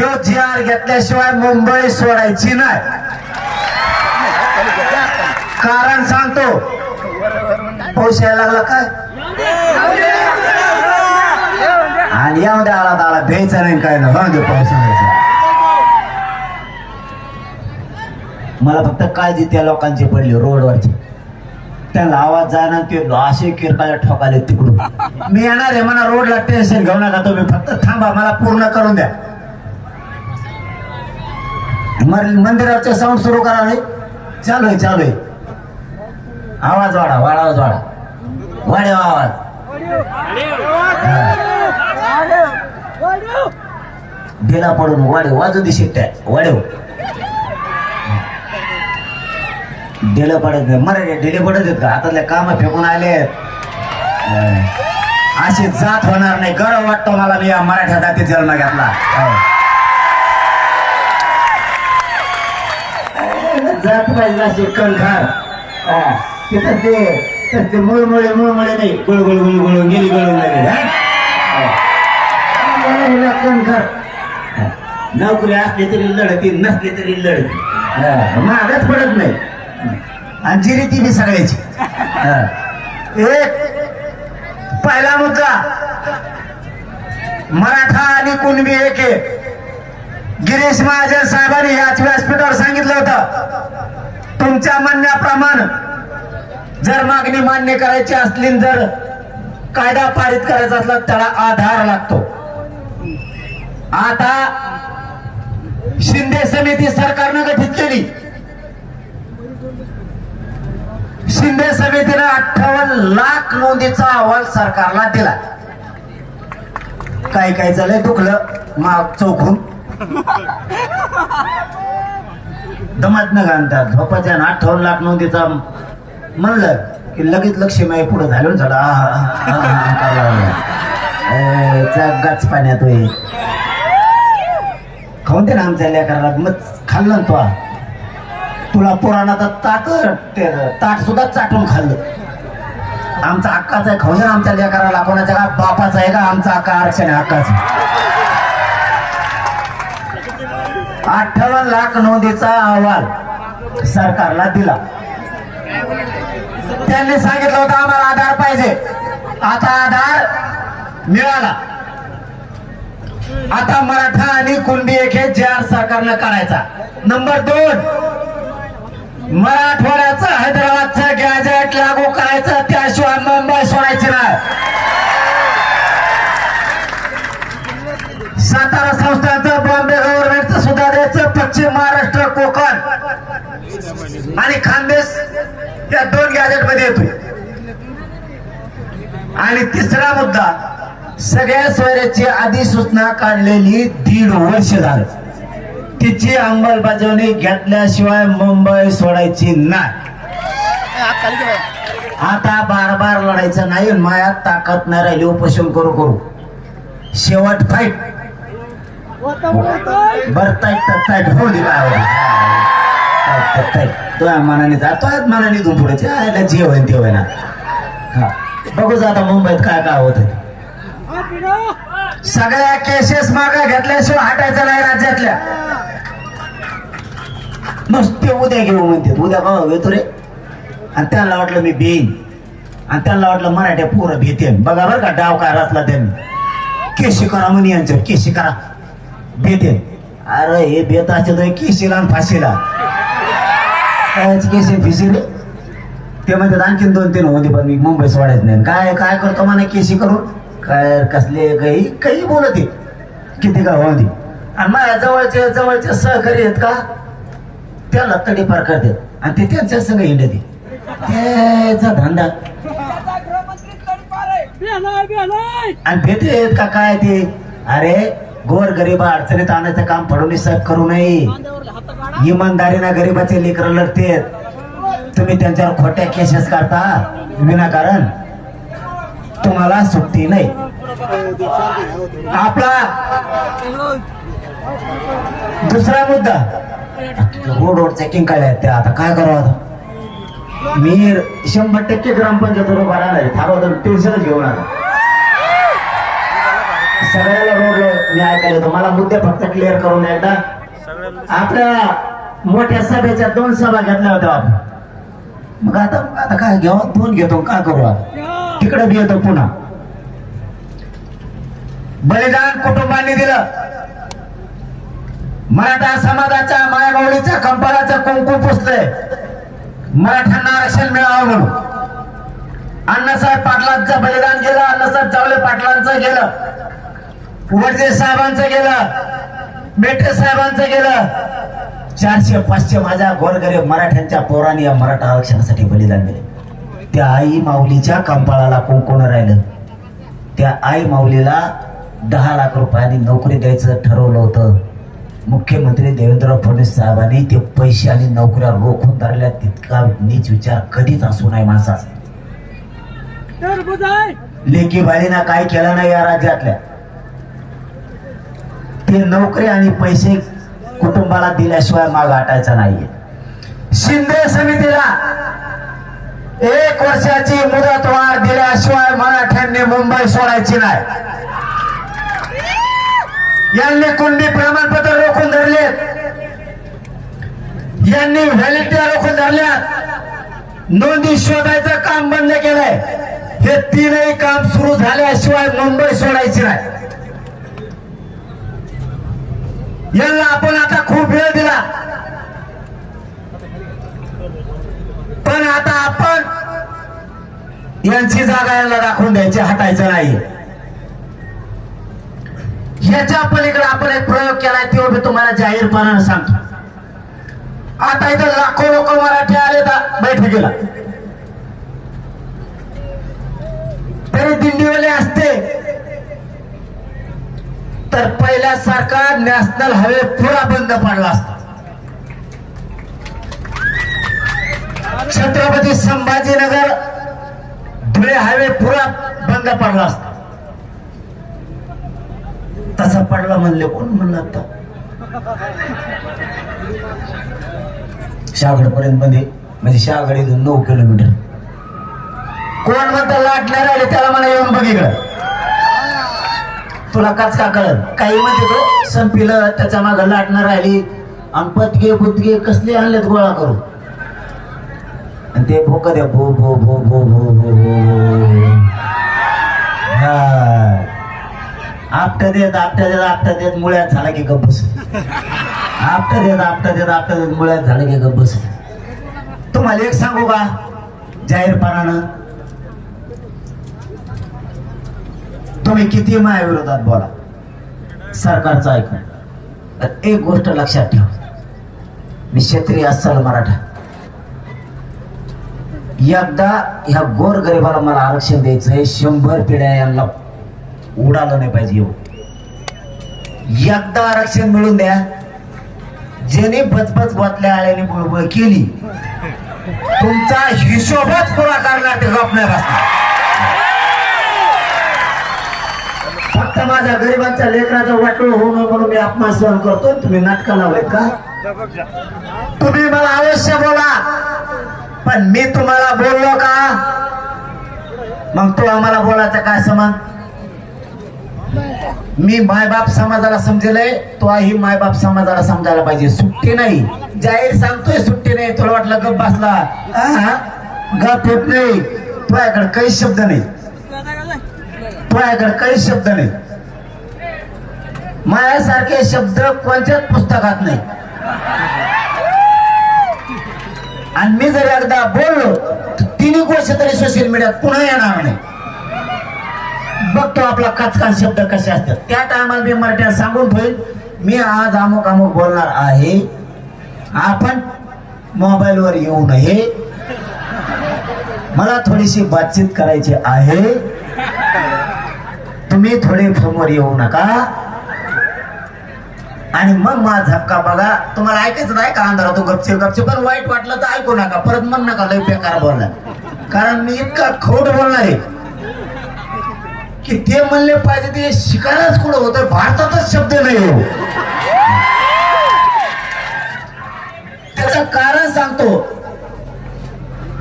ह्यो जी आर घेतल्याशिवाय मुंबई सोडायची नाही. कारण सांगतो पाऊस यायला लागला काय? आणि या मध्ये आला तर आला द्यायचा नाही काय ना दे पावसाळ्याचा मला फक्त काळजी त्या लोकांची पडली रोडवरची. त्यांना आवाज जाणार ते असे किरकाळ ठोकाले तिकडून. मी येणार आहे मला रोडला टेन्शन घेऊ नका तुम्ही. फक्त थांबा मला पूर्ण करून द्या. मंदिराचा साऊंड सुरू करावे चालू आहे चालू आहे. आवाज वाढा वाढा आवाज वाढा. वाढेव आवाज. ढिला पडून वाढेव वाजू दे शिट्ट्या. वाढेव. डेलं पडत नाही. मरे डेले पडत आहेत का? हातातल्या काम फेकून आले अशी जात होणार नाही. गर्व वाटतो मला मी या मराठ्या जातीत जन्म घेतला. जात पाहिजे असे कणखार हा. तिथं ते तर ते मुळमुळे मुळमुळे नाही. गुळगुळ गुळगुळ गेली गळून गेली हा? हा. कणखार नोकरी असली तरी लढती नसली तरी लढती. मागच पडत नाही. आणि जिरी ती बी सगळ्याची. एक पहिला मुद्दा. मराठा आणि कुणबी एक. आहे गिरीश महाजन साहेबांनी याच व्यासपीठावर सांगितलं होतं. तुमच्या म्हणण्याप्रमाणे जर मागणी मान्य करायची असली जर कायदा पारित करायचा असला त्याला आधार लागतो. आता शिंदे समिती सरकारनं गठीत केली. शिंदे समितीनं अठ्ठावन्न लाख नोंदीचा अहवाल सरकारला दिला. काय काय झालंय दुखलं माग चौकून. दमात न घालतात झोपाच्या आठ अठ्ठावन्न लाख नोंदीचा म्हणलं की लगेच लक्ष्मी पुढे झालं झालं आ, पाण्यात होय. खाऊन दे ना आमच्या लेकराला मग खाल्लं ना तो. तुला पुराणाचा ताट ते ताट सुद्धा चाटून खाल्लं. आमचा अक्काचा आहे खाऊन दे ना आमच्या लेकराला कोणाच्या का बापाचा आहे का? आमचा हक्का आरक्षण आहे हक्काचा अठ्ठावन्न लाख नोंदीचा अहवाल सरकारला दिला. त्यांनी सांगितलं होतं आम्हाला आधार पाहिजे. आता आधार मिळाला. आता मराठा आणि कुणबी एक हे जे आर सरकारनं काढायचा. नंबर दोन मराठवाड्याचा आणि तिसरा मुद्दा सगळ्या सोयऱ्याची अधिसूचना काढलेली दीड वर्ष झालं. तिची अंमलबजावणी घेतल्याशिवाय मुंबई सोडायची नाही. आता बार बार लढायचं नाही मायात ताकद नाही राहिली उपोषण करू करू. शेवट फाईट बर ताईट हो ताईट होऊ दे मनाने जातो मनाने तू पुढे जायला जे होईन ते होईना. हा. बघूच आता मुंबईत काय काय होत सगळ्या केसेस मागे घेतल्याशिवाय हटायचं नाही राज्यातल्या. नुसते उद्या घेऊ म्हणते. उद्या का घेतो रे. आणि त्यांना वाटलं मी बेईन आणि त्यांना वाटलं मराठ्या पोरं भेते बघा बरं का डाव काय रचला त्यांनी. केशी करा म्हणे यांच्यावर केशी करा. भीते अरे हे बेत असेल केशीला आणि फाशीला. केशी फिशी रे ते म्हणतात आणखीन दोन तीन होते पण मी मुंबई सोडायचं नाही. काय काय करतो म्हणा केशी करून काय कसले काही काही बोलत किती का होती आणि माझ्या जवळचे जवळचे सहकारी आहेत का? त्याला तडीपार करतात. आणि ते त्यांच्या संग हिंडते त्याचा धंदा. आणि भेटेत का? काय ते? अरे गोर गरीब अडचणीत आणायचं काम फडणवीस साहेब करू नये. इमानदारीनं गरीबाचे लेकर लढतेत. तुम्ही त्यांच्यावर खोट्या केसेस करता विनाकारण. तुम्हाला सुट्टी नाही. आपला दुसरा मुद्दा. रोड रोड चेकिंग काढल्या त्या. आता काय करावं आता? मी शंभर टक्के ग्रामपंचायत उभा राहणार थांबवतो टेन्शनच घेऊन नका सगळ्याला रोड मी ऐकायला येतो. मला मुद्दे फक्त क्लिअर करून एकदा. आपल्या मोठ्या सभेच्या दोन सभा घेतल्या होत्या आपण. मग आता आता काय घेऊ दोन घेतो. का करू? आता तिकडे बी येतो पुन्हा. बलिदान कुटुंबांनी दिलं. मराठा समाजाच्या मायमाऊलीच्या कंपाळाचं कुंकू पुसलंय. मराठ्यांना आरक्षण मिळावं म्हणून. अण्णासाहेब पाटलांचं बलिदान गेलं अण्णासाहेब चावले पाटलांचं गेलं. वडजे साहेबांचं गेलं. मेटे साहेबांचं गेलं. चारशे पाचशे माझ्या गोरगरीब मराठ्यांच्या पोरांनी या मराठा आरक्षणासाठी बलिदान दिले. त्या आई माऊलीच्या कंपाळाला कोण राहिलं? त्या आई माऊलीला दहा लाख रुपयांनी नोकरी द्यायचं ठरवलं होतं. मुख्यमंत्री देवेंद्र फडणवीस साहेबांनी ते पैसे आणि नोकऱ्या रोखून धरल्या. तितका नीच विचार कधीच असू नये माणसाचा. लेकी बाळीना काय केलं नाही या राज्यातल्या. ते नोकरी आणि पैसे कुटुंबाला दिल्याशिवाय माग हटायचा नाहीये. शिंदे समितीला एक वर्षाची मुदतवाढ दिल्याशिवाय मराठ्यांनी मुंबई सोडायची नाही. यांनी कुंडी प्रमाणपत्र रोखून धरलेत यांनी व्हॅलिडिटी रोखून धरल्या. नोंदी शोधायचं काम बंद केलंय. हे तीनही काम सुरू झाल्याशिवाय मुंबई सोडायची नाही. यांना आपण आता खूप वेळ दिला. पण आता आपण यांची जागा यांना दाखवून द्यायची हटायचं नाही. ह्याच्या पलीकडे आपण एक प्रयोग केलाय तो मी तुम्हाला जाहीरपणानं सांगतो. आता इथं लाखो लोक मराठी आले बैठकीला. तरी दिंडीवाले असते. तर पहिल्यासारखा नॅशनल हायवे पुरा बंद पडला असता. छत्रपती संभाजीनगर धुळे हायवे पुरा बंद पडला असता. तसा पडला म्हणले कोण म्हणलं आता? शहागड पर्यंत मध्ये म्हणजे शहागड इथून नऊ किलोमीटर. कोण म्हणता लाटणार आले राहिले त्याला मला येऊन बघ इकडं. तुला काच का कळत काही म्हणते तो संपीलं त्याच्या माग लाटणं राहिली. आणि पतगे बुतगे कसले आणलेत गोळा करू आणि ते भोक द्या भो भो भो भो भो भो भो आपटा देत आपटा देत आपटा देत मुळ्यात झाला की गप्प बस. आपटा देत आपटा देत आपटा देत मुळ्यात झालं की गप्प बस. तुम्हाला एक सांगू का? जाहीरपणानं तुम्ही किती माझ्या विरोधात बोला? सरकारचं ऐकून. तर एक गोष्ट लक्षात ठेवा. मी क्षेत्रीय अस्सल मराठा. एकदा ह्या गोर गरिबाला मला आरक्षण द्यायचं आहे शंभर पिढ्या यांना उडालं नाही पाहिजे येऊ एकदा आरक्षण मिळून द्या. ज्याने बचबच बोतल्या आळ्याने बुळबुळ केली तुमचा हिशोबच पुरा करणार ते गप नाही बसणार. फक्त माझ्या गरिबांच्या लेकराचं वाटोळ होऊ नये म्हणून मी अपमान सहन करतो तुम्ही नाटका लावलेत का? तुम्ही मला अवश्य बोला. पण मी तुम्हाला बोललो का? मग तू आम्हाला बोलायचा काय समान मी मायबाप समाजाला समजेलय तो ही मायबाप समाजाला समजायला पाहिजे. सुट्टी नाही. जाहीर सांगतोय सुट्टी नाही. तुला वाटलं गप बसला. गप होत नाही. तुझ्याकडे काही शब्द नाही. तुझ्याकडे काही शब्द नाही. माझ्यासारखे शब्द कोणत्याच पुस्तकात नाही. आणि मी जर एकदा बोललो तर तिन्ही गोष्ट तरी सोशल मीडियात पुन्हा येणार नाही. बघतो आपला कचकान शब्द कसे असतात. त्या टायमाला मी मराठ्यात सांगून ठेवेल मी आज अमुक अमुक बोलणार आहे. आपण मोबाईलवर येऊ नये. मला थोडीशी बातचीत करायची आहे. तुम्ही थोडे समोर येऊ नका. आणि मग माझा झपका बघा. तुम्हाला ऐकायचं नाही का अंधारा तो गपचे गपचे पण वाईट वाटलं तर ऐकू नका. परत म्हण नका लय बेकार बोलला कारण मी इतका खोट बोलणार आहे की ते म्हणले पाहिजे ते शिकायलाच कुठं होतं भारतातच शब्द नाही हो. त्याचं कारण सांगतो.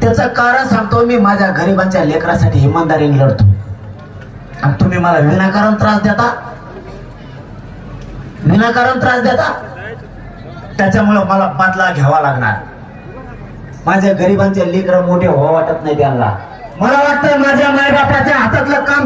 त्याचं कारण सांगतो मी माझ्या गरिबांच्या लेकरासाठी इमानदारीने लढतो. आणि तुम्ही मला विनाकारण त्रास देता? विनाकारण त्रास देता? त्याच्यामुळं मला बदला घ्यावा लागणार. माझ्या गरिबांचे लेकर मोठे व्हावं वाटत नाही त्यांना. मला वाटतं माझ्या मायबापाच्या हातातलं काम